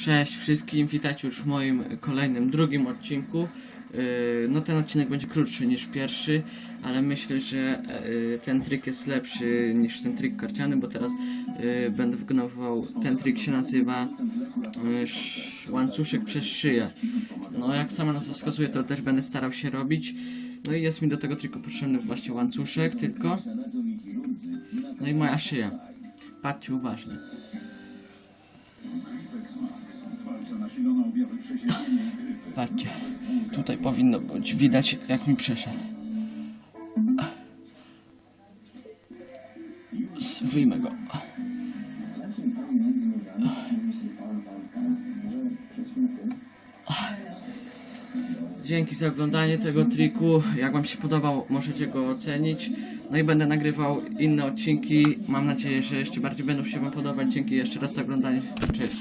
Cześć wszystkim, witajcie już w moim kolejnym, drugim odcinku. Yy, No ten odcinek będzie krótszy niż pierwszy, ale myślę, że yy, ten trik jest lepszy niż ten trik karciany, bo teraz yy, będę wykonywał, ten trik się nazywa sz- łańcuszek przez szyję. No jak sama nazwa wskazuje, to też będę starał się robić. No i jest mi do tego triku potrzebny właśnie łańcuszek tylko. No i moja szyja. Patrzcie uważnie. Patrzcie, tutaj powinno być widać jak mi przeszedł. Wyjmę go. Dzięki za oglądanie tego triku. Jak Wam się podobał, możecie go ocenić. No i będę nagrywał inne odcinki. Mam nadzieję, że jeszcze bardziej będą się Wam podobać. Dzięki jeszcze raz za oglądanie. Cześć.